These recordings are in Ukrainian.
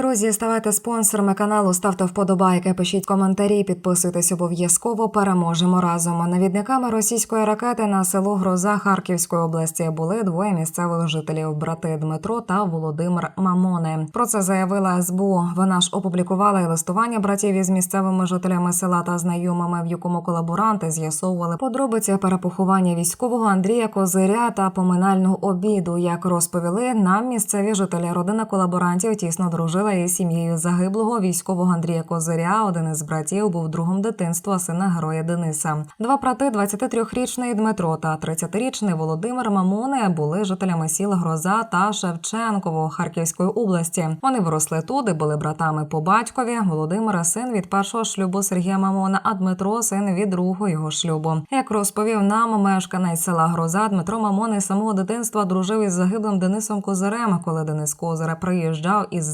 Друзі, ставайте спонсорами каналу, ставте вподобайки, пишіть коментарі, підписуйтесь обов'язково. Переможемо разом. Навідниками російської ракети на село Гроза Харківської області були двоє місцевих жителів: брати Дмитро та Володимир Мамони. Про це заявила СБУ. Вона ж опублікувала і листування братів із місцевими жителями села та знайомими, в якому колаборанти з'ясовували подробиці перепоховання військового Андрія Козиря та поминального обіду. Як розповіли нам місцеві жителі, родина колаборантів тісно із сім'єю загиблого військового Андрія Козиря. Один із братів був другом дитинства сина героя Дениса. Два брати, 23-річний Дмитро та 30-річний Володимир Мамони, були жителями сіл Гроза та Шевченково Харківської області. Вони виросли тут і були братами по батькові. Володимир син від першого шлюбу Сергія Мамона, а Дмитро син від другого його шлюбу. Як розповів нам мешканець села Гроза, Дмитро Мамон із самого дитинства дружив із загиблим Денисом Козирем. Коли Денис Козире приїжджав із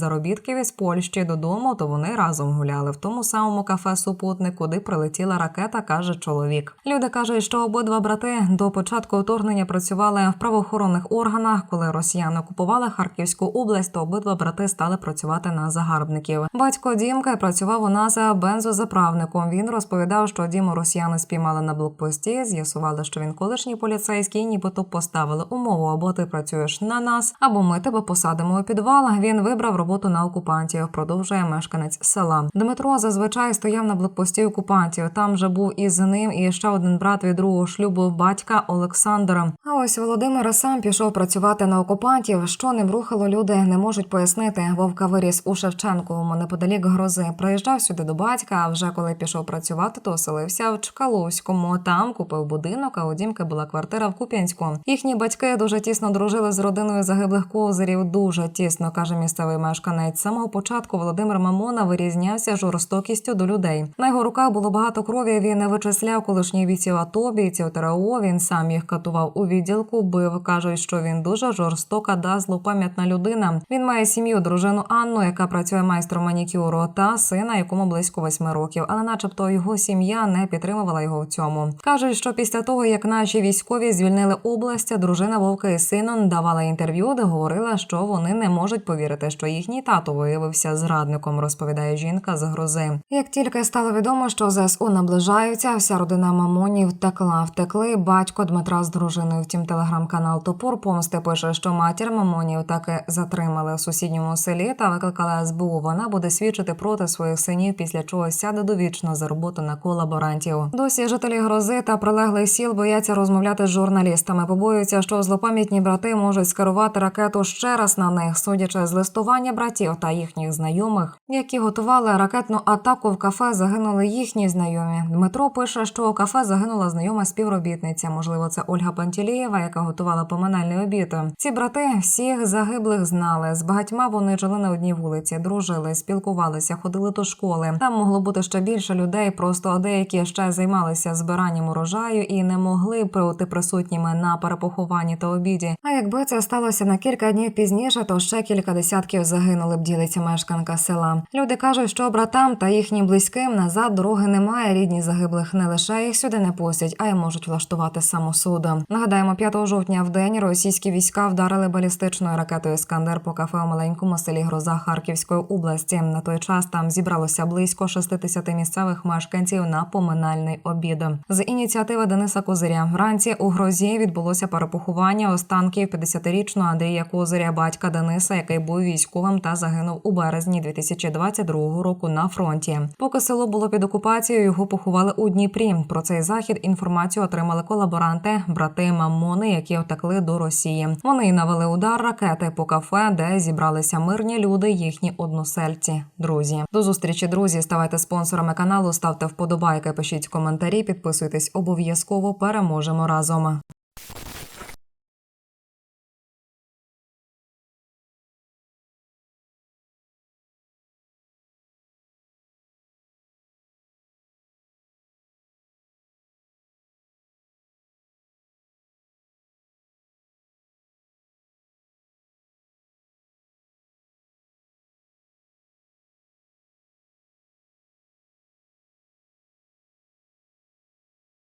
заробітків із Польщі додому, то вони разом гуляли в тому самому кафе Супутник, куди прилетіла ракета, каже чоловік. Люди кажуть, що обидва брати до початку вторгнення працювали в правоохоронних органах. Коли росіяни окупували Харківську область, то обидва брати стали працювати на загарбників. Батько Дімка працював у нас бензозаправником. Він розповідав, що Діму росіяни спіймали на блокпості. З'ясували, що він колишній поліцейський, нібито поставили умову, або ти працюєш на нас, або ми тебе посадимо у підвал. Він вибрав роботу на окупантів. Продовжує мешканець села. Дмитро зазвичай стояв на блокпості окупантів. Там же був із ним і ще один брат від другого шлюбу батька Олександра. А ось Володимир сам пішов працювати на окупантів. Що ним рухало люди, не можуть пояснити. Вовка виріс у Шевченковому неподалік грози. Приїжджав сюди до батька. А вже коли пішов працювати, то оселився в Чкалуському. Там купив будинок. А у Дімки була квартира в Куп'янську. Їхні батьки дуже тісно дружили з родиною загиблих козирів. Дуже тісно каже місцевий мешканець. З самого початку Володимир Мамона вирізнявся жорстокістю до людей. На його руках було багато крові. Він не вичисляв колишніх бійців АТО, бійців ТРО. Він сам їх катував у відділку. Бив кажуть, що він дуже жорстока да злопам'ятна людина. Він має сім'ю, дружину Анну, яка працює майстром манікюру, та сина, якому близько восьми років. Але, начебто, його сім'я не підтримувала його в цьому. кажуть, що після того, як наші військові звільнили область, дружина Вовка і сином давала інтерв'ю, де говорила, що вони не можуть повірити, що їхній тато виявився зрадником, розповідає жінка з грози. Як тільки стало відомо, що ЗСУ наближаються, вся родина Мамонів втекла. Втекли батько Дмитра з дружиною. Втім, телеграм-канал Топор помсти пише, що матір Мамонів таки затримали в сусідньому селі та викликала СБУ. Вона буде свідчити проти своїх синів, після чого сяде довічно за роботу на колаборантів. Досі жителі грози та прилеглих сіл бояться розмовляти з журналістами. Побоюються, що злопам'ятні брати можуть скерувати ракету ще раз на них, судячи з листування братів та їхніх знайомих, які готували ракетну атаку в кафе. Загинули їхні знайомі. Дмитро пише, що у кафе загинула знайома співробітниця. Можливо, це Ольга Пантілієва, яка готувала поминальний обід. Ці брати всіх загиблих знали. З багатьма вони жили на одній вулиці, дружили, спілкувалися, ходили до школи. Там могло бути ще більше людей. Просто деякі ще займалися збиранням урожаю і не могли бути присутніми на перепохованні та обіді. А якби це сталося на кілька днів пізніше, то ще кілька десятків загинули б. Ділиться мешканка села. Люди кажуть, що братам та їхнім близьким назад дороги немає. Рідні загиблих не лише їх сюди не пустять, а й можуть влаштувати самосуд. Нагадаємо, 5 жовтня в день російські війська вдарили балістичною ракетою Іскандер по кафе у маленькому селі Гроза Харківської області. На той час там зібралося близько 60 місцевих мешканців на поминальний обід. З ініціативи Дениса Козиря вранці у грозі відбулося перепоховання останків 50-річного Андрія Козиря, батька Дениса, який був військовим та загинув у березні 2022 року на фронті. Поки село було під окупацією, його поховали у Дніпрі. Про цей захід інформацію отримали колаборанти, брати Мамони, які втекли до Росії. Вони навели удар ракети по кафе, де зібралися мирні люди, їхні односельці. Друзі, до зустрічі, друзі. Ставайте спонсорами каналу, ставте вподобайки, пишіть коментарі, підписуйтесь обов'язково. Переможемо разом.